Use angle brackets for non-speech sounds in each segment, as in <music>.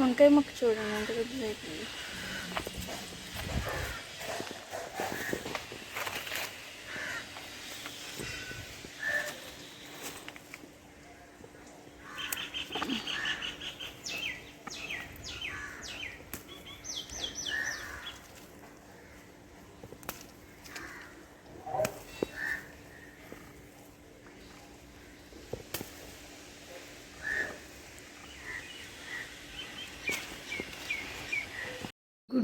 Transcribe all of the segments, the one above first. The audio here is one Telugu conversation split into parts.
వంకాయ మొక్క చూడండి ఎంత పెద్దది అయిపోయింది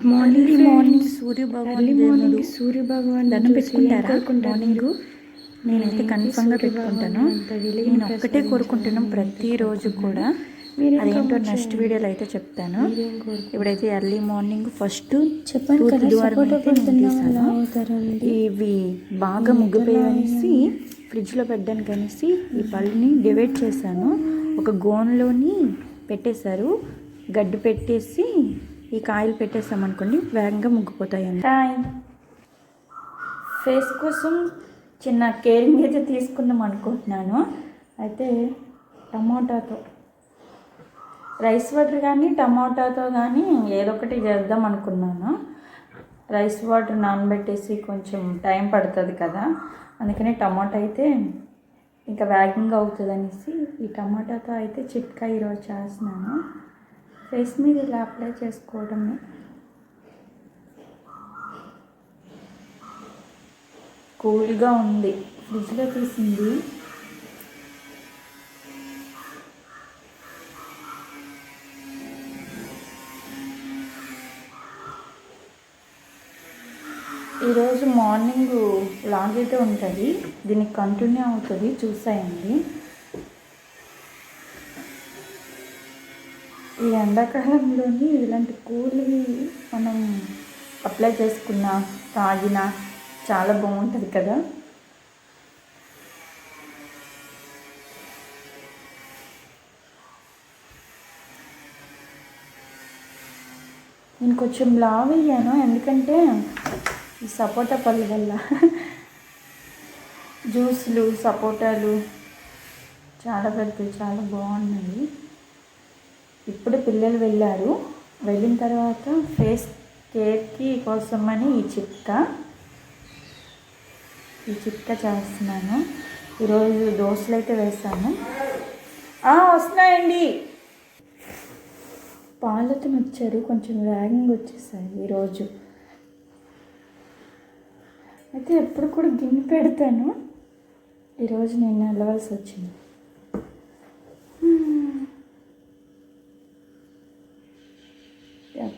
good morning morning Surya early morning Surya భగవాన్ దండం పెట్టుకుంటారా? మార్నింగ్ నేనైతే కన్ఫర్మ్గా పెట్టుకుంటాను. నేను ఒక్కటే కోరుకుంటున్నాను ప్రతిరోజు కూడా. అదేంటో నెక్స్ట్ వీడియోలో అయితే చెప్తాను. ఇప్పుడైతే ఎర్లీ మార్నింగ్ ఫస్ట్ అవుతారండి ఇవి బాగా ముగ్గిపోయేసి ఫ్రిడ్జ్లో పెట్టడానికి అనేసి ఈ పళ్ళని డివైడ్ చేశాను. ఒక గోన్లోని పెట్టేశారు. గడ్డి పెట్టేసి ఈ కాయలు పెట్టేసామనుకోండి వేగంగా ముగ్గిపోతాయండి. హాయ్ ఫేస్ కోసం చిన్న కేరింగ్ అయితే తీసుకుందాం అనుకుంటున్నాను. అయితే టమాటాతో రైస్ వాటర్ కానీ టమాటాతో కానీ ఏదో ఒకటి చేద్దాం అనుకున్నాను. రైస్ వాటర్ నానబెట్టేసి కొంచెం టైం పడుతుంది కదా అందుకని టమాటా అయితే ఇంకా వేగంగా అవుతుంది అనేసి ఈ టమాటాతో అయితే చిట్కా ఈరోజు చేస్తున్నాను. ఫేస్ మీద ఇలా అప్లై చేసుకోవడమే. కూల్గా ఉంది. ఫ్రిడ్జ్లో తీసింది. ఈరోజు మార్నింగ్ లాంగ్ అయితే ఉంటుంది. దీనికి కంటిన్యూ అవుతుంది. చూసాయండి. ఈ ఎండాకాలంలోని ఇలాంటి కూల్వి మనం అప్లై చేసుకున్న తాగిన చాలా బాగుంటుంది కదా. నేను కొంచెం లావ్ అయ్యాను ఎందుకంటే ఈ సపోటా పళ్ళు వల్ల జ్యూస్లు సపోటాలు చాలా పెద్దవి చాలా బాగున్నాయి. ఇప్పుడు పిల్లలు వెళ్ళారు. వెళ్ళిన తర్వాత ఫేస్ కేర్కి కోసమని ఈ చిట్కా. ఈ చిట్కా చేస్తున్నాను. ఈరోజు దోశలు అయితే వేసాను. వస్తున్నాయండి. పాలతో వచ్చారు కొంచెం ర్యాగింగ్ వచ్చేసాయి ఈరోజు. అయితే ఎప్పుడు కూడా గిన్నె పెడతాను. ఈరోజు నేను వెళ్ళవలసి వచ్చింది.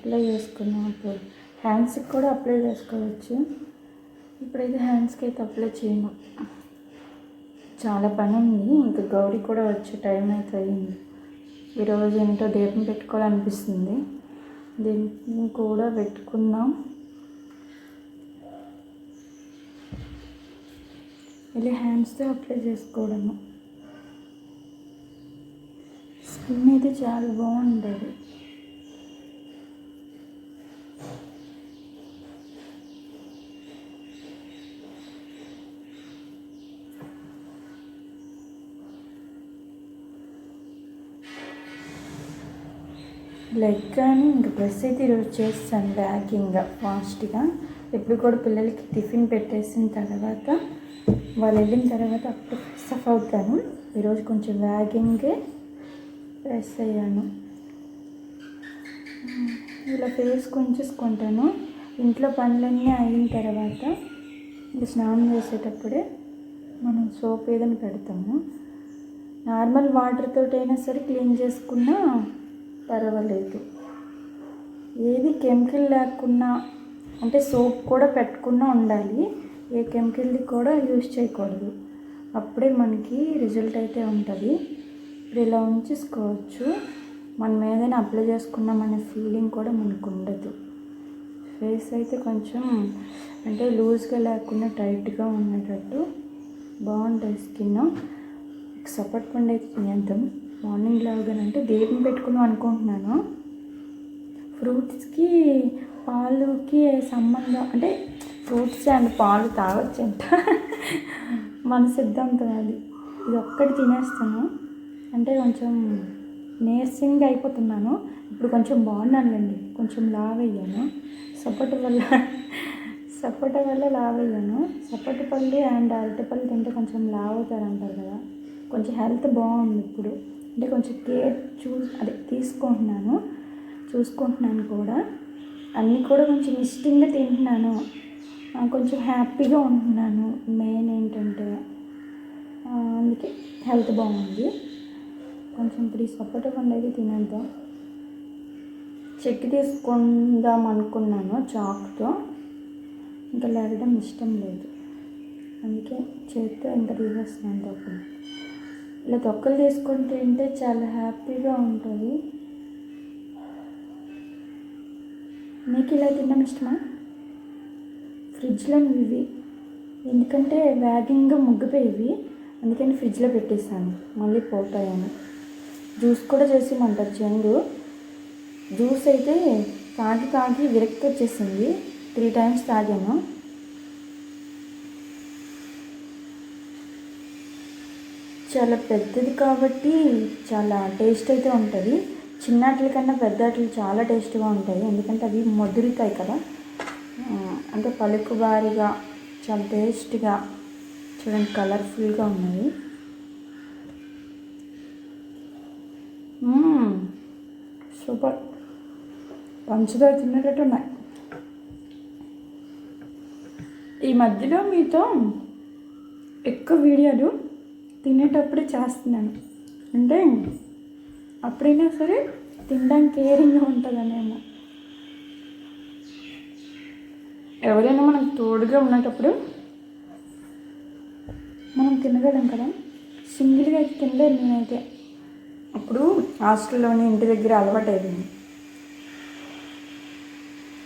అప్లై చేసుకున్నాం అప్పుడు హ్యాండ్స్కి కూడా అప్లై చేసుకోవచ్చు. ఇప్పుడైతే హ్యాండ్స్కి అయితే అప్లై చేయను. చాలా పని ఉంది. ఇంకా గౌరీ కూడా వచ్చే టైం అయితే అయింది ఈరోజు ఏంటో దీపం పెట్టుకోవాలనిపిస్తుంది. దీపం కూడా పెట్టుకుందాం. ఇలా హ్యాండ్స్తో అప్లై చేసుకోవడము. స్కిన్ అయితే చాలా బాగుండేది. లెగ్ కానీ ఇంకా డ్రెస్ అయితే ఈరోజు చేస్తాను బ్యాగింగ్గా ఫాస్ట్గా. ఎప్పుడు కూడా పిల్లలకి టిఫిన్ పెట్టేసిన తర్వాత వాళ్ళు వెళ్ళిన తర్వాత అప్పుడు ఫ్రెష్ అప్ అవుతాను. ఈరోజు కొంచెం వ్యాగింగే ఫ్రెష్ అయ్యాను. ఇలా ఫేస్ కొంచేసుకుంటాను. ఇంట్లో పనులన్నీ అయిన తర్వాత ఇంకా స్నానం చేసేటప్పుడే మనం సోప్ ఏదైనా పెడతాము. నార్మల్ వాటర్ తోటైనా సరే క్లీన్ చేసుకున్నా పర్వాలేదు. ఏది కెమికల్ లేకున్నా అంటే సోప్ కూడా పెట్టుకున్నా ఉండాలి. ఏ కెమికల్ది కూడా యూజ్ చేయకూడదు. అప్పుడే మనకి రిజల్ట్ అయితే ఉంటుంది. ఇప్పుడు ఇలా ఉంచేసుకోవచ్చు. మనం ఏదైనా అప్లై చేసుకున్నామనే ఫీలింగ్ కూడా మనకు ఉండదు. ఫేస్ అయితే కొంచెం అంటే లూజ్గా లేకుండా టైట్గా ఉండేటట్టు బాగుంటుంది స్కిన్. సపోర్ట్ పండు అయితే తినేద్దాం మార్నింగ్ లాగానంటే దీపం పెట్టుకుందాం అనుకుంటున్నాను. ఫ్రూట్స్కి పాలుకి సంబంధం అంటే ఫ్రూట్స్ అండ్ పాలు తాగొచ్చంట. మన సిద్ధాంతం అది. ఇది ఒక్కటి తినేస్తాను. అంటే కొంచెం నీరసంగా అయిపోతున్నాను. ఇప్పుడు కొంచెం బాగున్నానులేండి. కొంచెం లావ్ అయ్యాను వల్ల సపోట వల్ల లావ్ అయ్యాను సపోటా పళ్ళు అండ్ అరటిపళ్ళు తింటే కొంచెం లావ్ అవుతారు అంటారు కదా. కొంచెం హెల్త్ బాగుంది ఇప్పుడు. అంటే కొంచెం కేర్ చూ అదే తీసుకుంటున్నాను. చూసుకుంటున్నాను కూడా. అన్నీ కూడా కొంచెం ఇష్టంగా తింటున్నాను. కొంచెం హ్యాపీగా ఉంటున్నాను. మెయిన్ ఏంటంటే అందుకే హెల్త్ బాగుంది. కొంచెం ఇప్పుడు ఈ సపోటా పండు అయితే తినేద్దాం చెక్కి తీసుకుందాం అనుకున్నాను చాక్తో. ఇంకా లేవడం ఇష్టం లేదు. అందుకే చేత్తో ఇంకా తీసేస్తున్నాను తప్పుడు ఇలా తొక్కలు తీసుకొని తింటే చాలా హ్యాపీగా ఉంటుంది. మీకు ఇలా తినడం ఇష్టమా? ఫ్రిడ్జ్లో ఇవి. ఎందుకంటే వేగంగా ముగ్గిపోయేవి అందుకని ఫ్రిడ్జ్లో పెట్టేసాను మళ్ళీ పోతాయని జ్యూస్ కూడా చేసేయమంటారు చెంగు జ్యూస్ అయితే తాగి తాగి విరక్తి వచ్చేసింది. త్రీ టైమ్స్ తాగాను. చాలా పెద్దది కాబట్టి చాలా టేస్ట్ అయితే ఉంటుంది. చిన్నాట్ల కన్నా పెద్దాట్లు చాలా టేస్ట్గా ఉంటాయి. ఎందుకంటే అవి మధురుతాయి కదా. అంటే పలుకుబారిగా చాలా టేస్ట్గా చూడండి కలర్ఫుల్గా ఉన్నాయి. సూపర్. పంచదార తినేటట్టు ఉన్నాయి. ఈ మధ్యలో మీతో ఎక్కువ వీడియోలు తినేటప్పుడు చేస్తున్నాను. అంటే అప్పుడైనా సరే తినడానికి కేరింగ్గా ఉంటుందనేమో ఎవరైనా మనకు తోడుగా ఉన్నటప్పుడు మనం తినగలం కదా. సింగిల్గా అయితే తినలేదు నేనైతే. అప్పుడు హాస్టల్లోని ఇంటి దగ్గర అలవాటు అయిపోయింది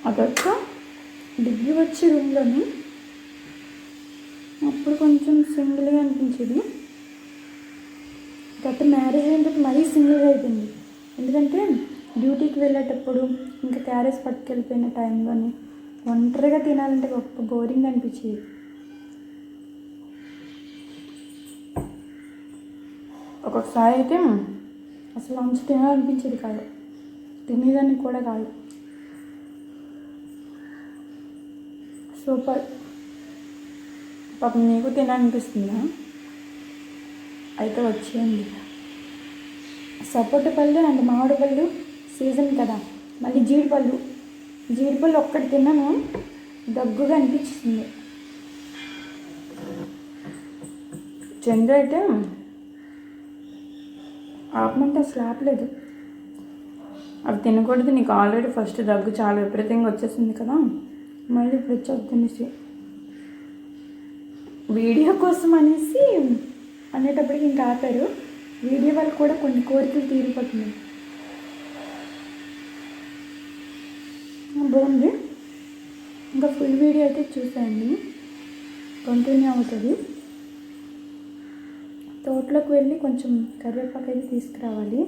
అదొక డిగ్రీ వచ్చే రూమ్లోని అప్పుడు కొంచెం సింగిల్గా అనిపించేది. గత మ్యారేజ్ అయిన తర్వాత మరీ సింగిల్గా అయిపోయింది. ఎందుకంటే డ్యూటీకి వెళ్ళేటప్పుడు ఇంకా క్యారేజ్ పట్టుకెళ్ళిపోయిన టైంలోని ఒంటరిగా తినాలంటే గొప్ప బోరింగ్ అనిపించేది. ఒక్కొక్కసారి అయితే అసలు లంచ్ తినాలనిపించేది కాదు. తినేదానికి కూడా కాదు. సూపర్. పాపం నీకు తినాలనిపిస్తుందా? అయితే వచ్చేయండి సపోటా పళ్ళు అండ్ మామిడి పళ్ళు సీజన్ కదా. మళ్ళీ జీడిపళ్ళు. జీడిపళ్ళు ఒక్కటి తిన్నాను. దగ్గుగా అనిపించింది. చంద్ర అయితే ఆపమంటే అసలు ఆపలేదు. అవి తినకూడదు. నీకు ఆల్రెడీ ఫస్ట్ దగ్గు చాలా విపరీతంగా వచ్చేసింది కదా. మళ్ళీ ఇప్పుడు వచ్చి తినేసి వీడియో కోసం అనేసి అనేటప్పటికి ఇంకా ఆపారు. వీడియో వల్ల కూడా కొన్ని కోరికలు తీరిపోతున్నాయి. బాగుంది. ఇంకా ఫుల్ వీడియో అయితే చూసాను కంటిన్యూ అవుతుంది. తోటలోకి వెళ్ళి కొంచెం కరివేపాకు అయితే తీసుకురావాలి.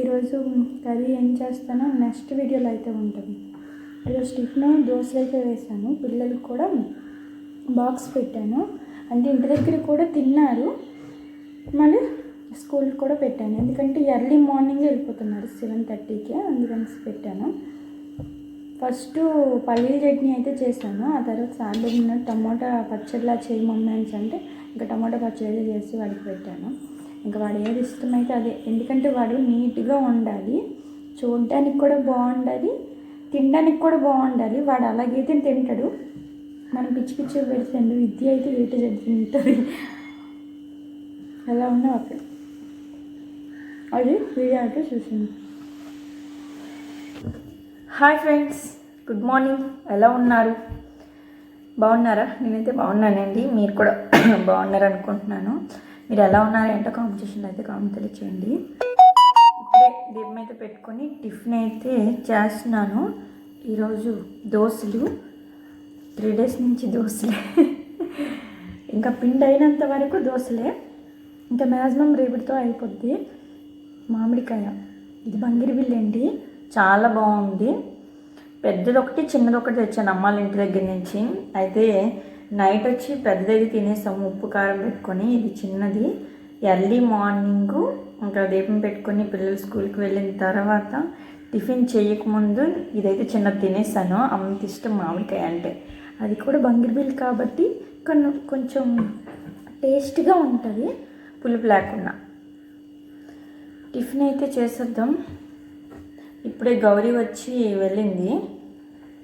ఈరోజు కర్రీ ఏం చేస్తానో నెక్స్ట్ వీడియోలో అయితే ఉంటుంది. ఈరోజు టిఫిన్ దోశలు అయితే వేసాను. పిల్లలకు కూడా బాక్స్ పెట్టాను. అంటే ఇంటి దగ్గర కూడా తిన్నారు. మళ్ళీ స్కూల్కి కూడా పెట్టాను. ఎందుకంటే ఎర్లీ మార్నింగ్ వెళ్ళిపోతున్నారు. సెవెన్ థర్టీకి అందుకని పెట్టాను. ఫస్ట్ పల్లీల చట్నీ అయితే చేశాను. ఆ తర్వాత సాయంత్రం టమోటా పచ్చడిలా చేయమమ్మా అని అంటే ఇంకా టమాటా పచ్చడి చేసి వాడికి పెట్టాను. ఇంకా వాడు ఏది ఇష్టమైతే అదే. ఎందుకంటే వాడు నీట్గా ఉండాలి. చూడడానికి కూడా బాగుండాలి. తినడానికి కూడా బాగుండాలి. వాడు అలాగైతే తింటాడు. మనం పిచ్చి పిచ్చి పెడుతుండ్రు విద్య అయితే ఏటి చెప్తుంటుంది ఎలా ఉన్నా ఓకే అది వీడియో అయితే చూసింది. Hi friends good morning. ఎలా ఉన్నారు? బాగున్నారా? నేనైతే బాగున్నానండి. మీరు కూడా <clears throat> బాగున్నారు అనుకుంటున్నాను మీరు ఎలా ఉన్నారు ఏంటో కాంపిటీషన్ అయితే కామెంట్ తెలియచేయండి ఇప్పుడే దీపం అయితే పెట్టుకొని టిఫిన్ అయితే చేస్తున్నాను. ఈరోజు దోశలు త్రీ డేస్ నుంచి దోశలే ఇంకా పిండి అయినంత వరకు దోశలే ఇంకా మ్యాక్సిమం రేపటితో అయిపోద్ది. మామిడికాయ. ఇది బంగిరిబిల్లి అండి. చాలా బాగుంది. పెద్దది ఒకటి చిన్నది ఒకటి తెచ్చాను అమ్మాళ్ళ ఇంటి దగ్గర నుంచి. అయితే నైట్ వచ్చి పెద్దది తినేసాము. ఉప్పు కారం పెట్టుకొని. ఇది చిన్నది. ఎర్లీ మార్నింగు ఇంకా దీపం పెట్టుకొని పిల్లలు స్కూల్కి వెళ్ళిన తర్వాత టిఫిన్ చేయకముందు ఇదైతే చిన్న తినేసాను. అంత ఇష్టం మామిడికాయ అంటే. అది కూడా బంగిరిబిల్ కాబట్టి కొన్ని కొంచెం టేస్ట్గా ఉంటుంది. పులుపు లేకుండా. టిఫిన్ అయితే చేసేద్దాం. ఇప్పుడే గౌరీ వచ్చి వెళ్ళింది.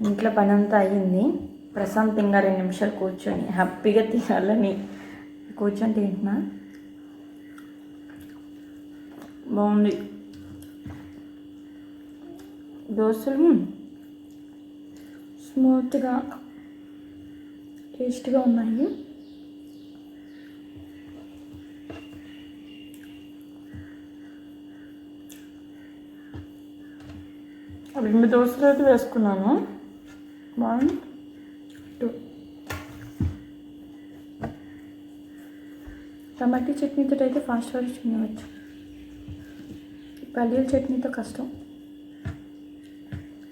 ఇంట్లో పని అంతా అయ్యింది. ప్రశాంతంగా రెండు నిమిషాలు కూర్చొని హ్యాపీగా తినాలని కూర్చొని తింటున్నా. బాగుంది. దోశలు స్మూత్గా టేస్ట్గా ఉన్నాయి. రెండు దోశలు అయితే వేసుకున్నాను. One two. టమాటీ చట్నీతో అయితే ఫాస్ట్ ఫాస్ట్ తినవచ్చు. పల్లీల చట్నీతో కష్టం.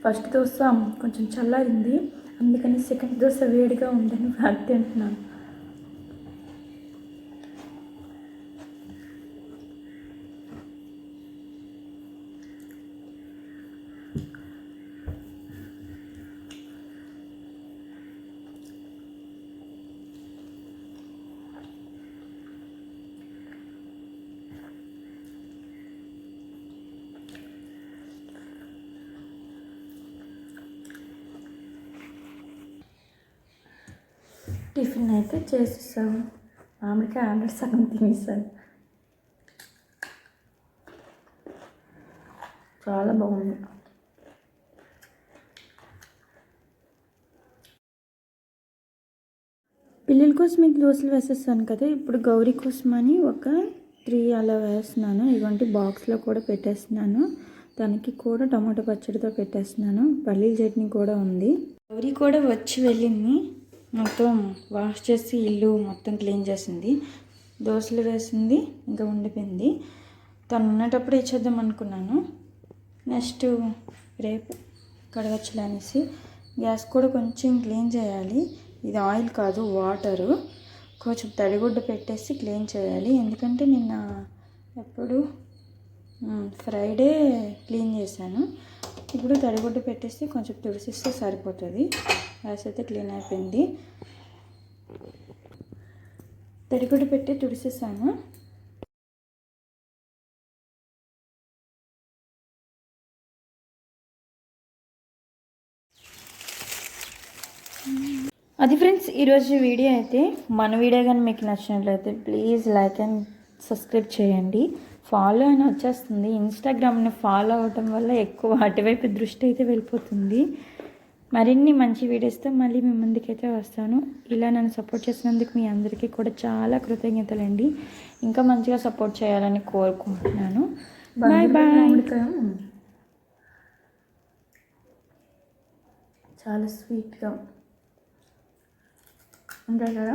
ఫస్ట్ దోశ కొంచెం చల్లారింది. అందుకని సెకండ్ దోశ వేడిగా ఉందని <laughs> అది తింటున్నాను టిఫిన్ అయితే చేసేసాము. మామిడికాయ ఆల్రెడీ సగం తినేసాను. చాలా బాగుంది. పిల్లల కోసం ఇది దోశలు వేసేస్తాను కదా ఇప్పుడు గౌరీ కోసం అని ఒక త్రీ అలా వేస్తున్నాను. ఇవంటి బాక్స్లో కూడా పెట్టేస్తున్నాను. దానికి కూడా టమాటో పచ్చడితో పెట్టేస్తున్నాను. పల్లీల చట్నీ కూడా ఉంది. గౌరీ కూడా వచ్చి వెళ్ళింది. మొత్తం వాష్ చేసి ఇల్లు మొత్తం క్లీన్ చేసింది. దోశలు వేసింది ఇంకా ఉండిపోయింది తను ఉన్నటప్పుడు ఇచ్చేద్దాం అనుకున్నాను. నెక్స్ట్ రేపు కడగచ్చులే అనేసి గ్యాస్ కూడా కొంచెం క్లీన్ చేయాలి. ఇది ఆయిల్ కాదు వాటరు. కొంచెం తడిగుడ్డ పెట్టేసి క్లీన్ చేయాలి. ఎందుకంటే నిన్న ఎప్పుడు ఫ్రైడే క్లీన్ చేశాను. ఇప్పుడు తడిగుడ్డ పెట్టేసి కొంచెం తుడిసిస్తే సరిపోతుంది. గ్యాస్ అయితే క్లీన్ అయిపోయింది. తడిగుడ్డ పెట్టి తుడిసేసాను అది ఫ్రెండ్స్ ఈరోజు వీడియో అయితే మన వీడియో కానీ మీకు నచ్చినట్లయితే ప్లీజ్ లైక్ అండ్ సబ్స్క్రైబ్ చేయండి. ఫాలో అని వచ్చేస్తుంది. ఇన్స్టాగ్రామ్ని ఫాలో అవటం వల్ల ఎక్కువ అటువైపు దృష్టి అయితే వెళ్ళిపోతుంది. మరిన్ని మంచి వీడియోస్తో మళ్ళీ మీ ముందుకైతే వస్తాను. ఇలా నన్ను సపోర్ట్ చేసినందుకు మీ అందరికీ కూడా చాలా కృతజ్ఞతలండి. ఇంకా మంచిగా సపోర్ట్ చేయాలని కోరుకుంటున్నాను. బాయ్ బాయ్ చాలా స్వీట్గా ఉంటాయి కదా?